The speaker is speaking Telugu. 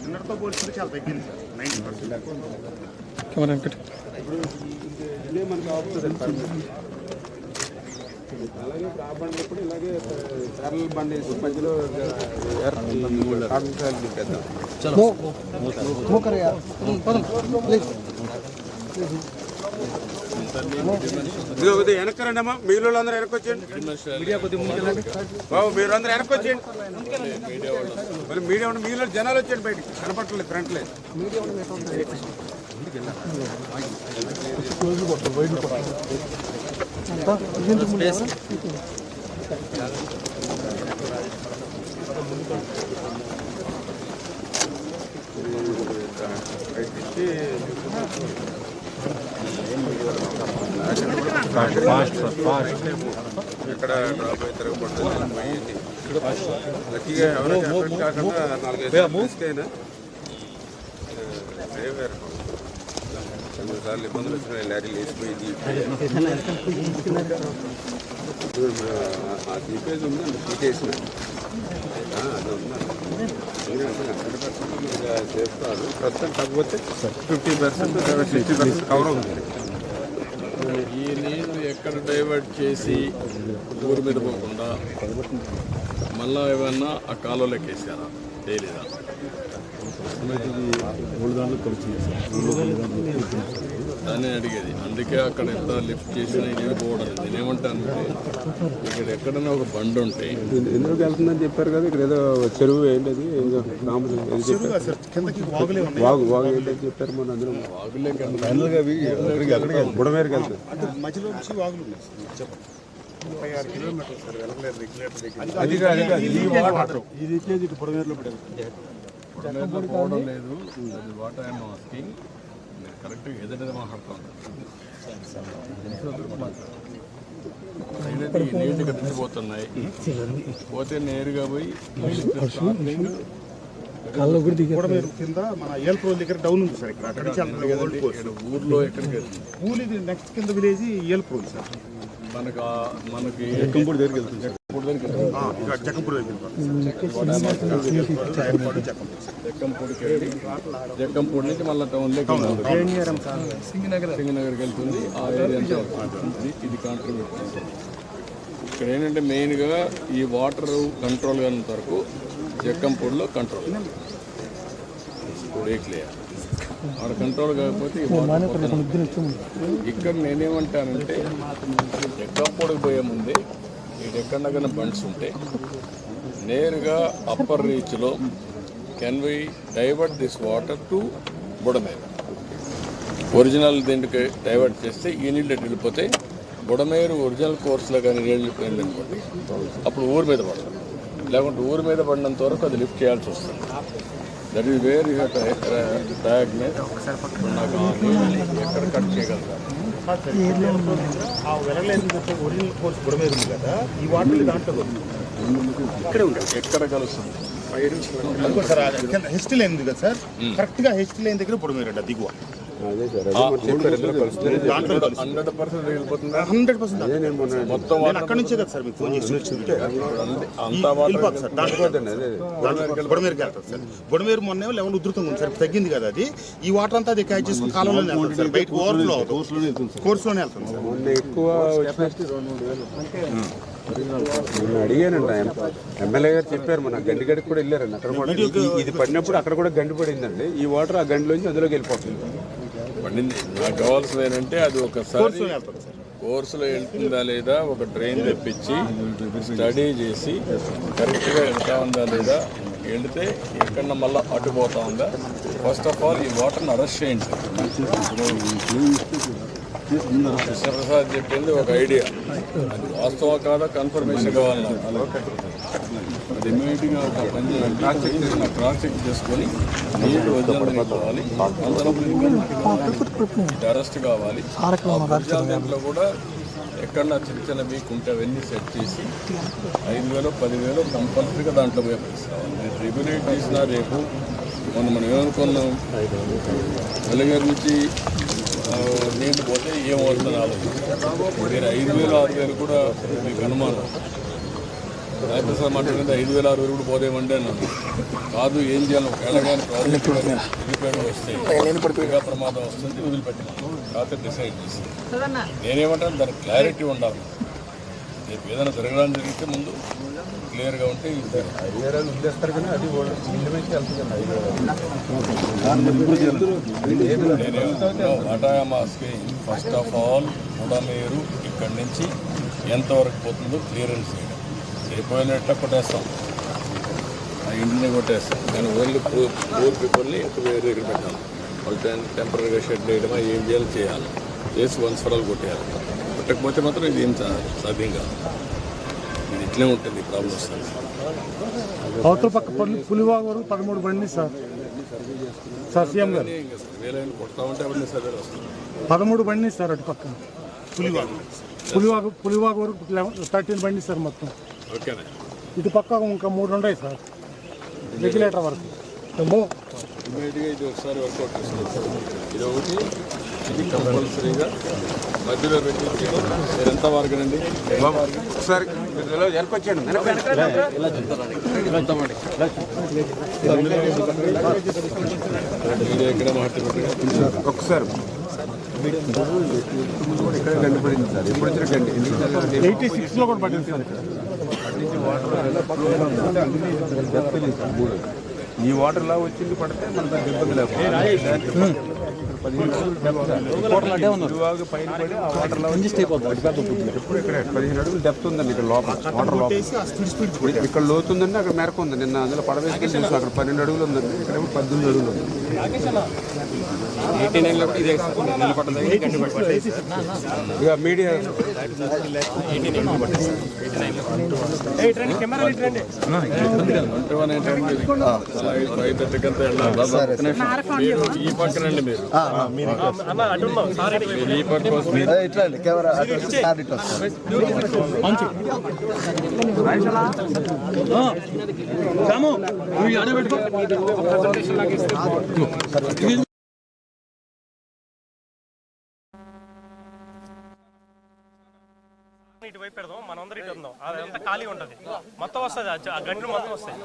నిన్నటితో పోల్చుకుంటే చాలా తగ్గింది sir ninety percent camera Venkat ఇదే మనకి ఆపుతుంది అలాగే ఆ బండి కూడా ఇలాగే సరళ బండి వేసి మధ్యలో కాంగ్రెస్ నింపేద్దాం కొద్దిగా వెనక్కి రండమ్మా మిగిలిన మీ అందరూ వెనక్కి వచ్చేయండి బాబు మీరు అందరూ వెనక్కి వచ్చేయండి మరి మీడియా ఉండి మిగిలిన జనాలు వచ్చేయండి బయటికి. కనపట్టలేదు ఫ్రంట్ లేదు. అయితే ఇక్కడ డ్రాప్ తిరగబడుతుంది పోయింది లక్కీగా ఎవరైనా ఎఫెక్ట్ కాకుండా నాలుగైదు రిస్క్ అయినా సార్లు ఇబ్బందులు వచ్చినాయి లారీలు వేసిపోయింది ఆ సీపేజ్ ఉందండి తీసేసిన అది ఉందా చేస్తారు ప్రస్తుతం కాకపోతే fifty percent sixty percent cover అవుతుంది. ఈ నీళ్ళు ఎక్కడ డైవర్ట్ చేసి ఊరి మీద పోకుండా మళ్ళా ఏమన్నా ఆ కాలువలోకి వేసారా తేలేదా దాన్ని అడిగేది. అందుకే అక్కడ ఎంత లిఫ్ట్ చేసినా ఇది పోవడం నేనేమంటానంటే ఇక్కడ ఎక్కడైనా ఒక బండి ఉంటే ఎందుకు వెళ్తుందని చెప్పారు కదా ఇక్కడ ఏదో చెరువు ఏంటది ఏదో రాములు ఏదో చెప్పారు. సార్ కిందకి వాగులే ఉన్నాయి. వాగు వాగు ఏంటని చెప్పారు మన అందరం. వాగులే మధ్యలో అది కాదు, వాటర్. ఇటు పొడవేరులో పడేది పోవడం లేదు అది ఆస్కింగ్ మీరు కరెక్ట్గా ఈ నీళ్ళు ఇక్కడ నుంచి పోతున్నాయి పోతే నేరుగా పోయి కింద మన దగ్గర డౌన్ ఉంది సార్ ఇక్కడ. ఊర్లో ఎక్కడికి నెక్స్ట్ కింద విలేజ్ ఏల్ప్రోల్ సార్. మనకు మనకి దగ్గరికి వెళ్తుంది జక్కంపూడి నుంచి మళ్ళీ టౌన్లోకి సింగనగర్కి వెళ్తుంది. ఆ ఏరియా. ఇది కాంట్రిబ్యూట్ ఇక్కడ ఏంటంటే మెయిన్గా ఈ వాటర్ కంట్రోల్ కానంత వరకు జక్కంపూడిలో కంట్రోల్ క్లియర్ ఆడ కంట్రోల్ కాకపోతే. ఇక్కడ నేనేమంటానంటే జక్కంపూడికి పోయే ముందే ఈ ఎక్కడ బండ్స్ ఉంటే నేరుగా upper రీచ్లో can we divert this water to Budameru. Original దీనికి డైవర్ట్ చేస్తే ఈ నీళ్ళు ఎటు వెళ్ళిపోతే బుడమేరు ఒరిజినల్ కోర్సులో కానీ నీళ్ళు వెళ్ళిపోయింది అనుకోండి అప్పుడు ఊరి మీద పడదు లేకుంటే ఊరి మీద పడినంత వరకు అది లిఫ్ట్ చేయాల్సి వస్తుంది. That is where you diagnose నాకు ఎక్కడ కట్ ఉంది. ఇక్కడే ఉంది ఎక్కడ కలుస్తుంది సార్ అది కింద సార్. కరెక్ట్గా హెస్ట్ లైన్ దగ్గర పొడవేరట దిగువ. హండ్రెడ్ పర్సెంట్ వెళ్ళిపోతుందా హండ్రెడ్ పర్సెంట్ అదే నేను మొన్న మొత్తం నేను అక్కడ నుంచే కదా సార్ మీకు ఫోన్ చేసి వచ్చింది అంతా వాటర్ వెళ్ళిపోతుంది సార్ దాంట్లో అదే అదే దాంట్లో బుడమేరుకి వెళ్తారు సార్. బుడమేరు మొన్న లెవెల్ ఉధృతంగా ఉంది సార్. తగ్గింది కదా అది. ఈ వాటర్ అంతా అది క్యాచ్ చేసుకుని కాలంలోనే వెళ్తుంది సార్. బయట ఓవర్ఫ్లో కోర్సులోనే వెళ్తుంది సార్. మొన్న ఎక్కువ వచ్చినట్టు నేను అడిగానండి ఆయన ఎమ్మెల్యే గారు చెప్పారు మన గండిగడికి కూడా వెళ్ళారండి అక్కడ కూడా ఇది- ఇది పడినప్పుడు అక్కడ కూడా గండి పడిందండి. ఈ వాటర్ ఆ గండిలోంచి అందులోకి వెళ్ళిపోతుంది. పడింది. నాకు కావాల్సింది ఏంటంటే అది ఒకసారి కోర్సులో వెళ్తుందా లేదా ఒక ట్రైన్ తెప్పించి స్టడీ చేసి కరెక్ట్గా వెళ్తా ఉందా లేదా వెళితే ఎక్కడ మళ్ళీ అటు పోతా ఉందా? ఫస్ట్ ఆఫ్ ఆల్ ఈ వాటర్ని అరెస్ట్ చేయండి. కృష్ణప్రసాద్ చెప్పింది ఒక ఐడియా. అది వాస్తవం కాదా? కన్ఫర్మేషన్ కావాలి. అది ఒక పని చేయాలి. క్రాస్ చెక్ చేసుకొని నీళ్ళు వదిలిందని కావాలి. అంతలోపు అరెస్ట్ కావాలి. భుజాల దాంట్లో కూడా ఎక్కడన్నా చిన్న చిన్న వీక్ ఉంటే అవన్నీ సెట్ చేసి ఐదు వేలు పదివేలు కంపల్సరీగా దాంట్లో పోయి మీరు రెగ్యులేట్ చేసినా రేపు మొన్న మనం ఏమనుకున్నాం? వెలగర్ నుంచి నీళ్ళు పోతే ఏమవుతుందని ఆలోచించారు మీరు ఐదు వేలు ఆరు వేలు కూడా మీకు అనుమానం రాయప్రసాద్ మాట్లాడింది ఐదు వేల ఆరు వేలు కూడా పోదేమంటే అన్నాను కాదు ఏం చేయాలి ఒకవేళ కానీ ప్రాజెక్ట్ నిరుపేదలు వస్తే ప్రమాదం వస్తుంది వదిలిపెట్టాను కాకపోతే డిసైడ్ చేసి నేనేమంటాను దానికి క్లారిటీ ఉండాలి రేపు ఏదైనా జరగడానికి జరిగితే ముందు క్లియర్గా ఉంటే. నేనేమంటున్నా, what I'm asking first of all Budameru ఇక్కడి నుంచి ఎంతవరకు పోతుందో క్లియరెన్స్ చేయడం అయిపోయినట్టు కొట్టేస్తాం. ఆ ఇంటిని కొట్టేస్తాం. కానీ ఓన్లీ పూర్ పూర్ పీపుల్ని ఎక్కువ వేరే దగ్గర పెట్టాలి. వాళ్ళు టెంపరీగా షెడ్ వేయడమా ఏం చేయాలి చేయాలి. చేసి వన్స్ ఫర్ ఆల్ కొట్టేయాలి. కొట్టకపోతే మాత్రం ఇది ఏం సాధ్యం కాదు ఇది ఇట్లే ఉంటుంది ప్రాబ్లం వస్తుంది. అవతల పక్క పులి- పులివాగు వరకు పదమూడు బండి సార్. సార్ సీఎం గారు. పదమూడు బండి సార్ అటు పక్క. పులివాగు. పులివాగు పులివాగు వరకు థర్టీన్ బండి సార్ మొత్తం. ఓకేనా? ఇటు పక్క ఇంకా మూడు ఉన్నాయి సార్. రెగ్యులేటర్ వరకు. ఇమీడియట్గా ఇది ఒకసారి వర్కౌట్ చేసుకోవచ్చు ఇది ఒకటి ఇది కంపల్సరీగా. మధ్యలో పెట్టి మీరు ఎంత మార్గనండి. బాబు ఒకసారి మీరు ఇలా వెనకొచ్చేయండి వెనక మీరు ఎక్కడ మాట్లాడుతున్నారు ఒకసారి. ఇక్కడ గండి పడింది సార్ ఎప్పుడు వచ్చిన గండి ఎందుకంటే ఎయిటీ సిక్స్లో కూడా పట్టింది సార్ ఈ వాటర్ లా వచ్చింది పడితే మన దానికి ఇబ్బంది లేకుండా. పైన పడి ఆ వాటర్ ఎప్పుడు ఇక్కడ పదిహేను అడుగులు డెప్త్ ఉందండి ఇక్కడ లోపల వాటర్ లోపల. ఇక్కడ లోతు ఉందండి అక్కడ మేరకు ఉంది. నిన్న అందులో పడవేసుకుని చూసాం అక్కడ పన్నెండు అడుగులు ఉందండి. ఇక్కడ ఏమో పద్దెనిమిది అడుగులు ఉంది. ఇక మీడియా అంటే వన్ ఏంటంటే ఫైవ్ థర్టీకి అంతా వెళ్ళాలి మీరు ఈ పక్కనండి మీరు మీరు ఈ ఇటువైపు పెడదాం మనందరం ఇటు ఉందాం అదంతా ఖాళీ ఉంటుంది. మొత్తం వస్తుంది ఆ గంటలు మొత్తం వస్తాయి.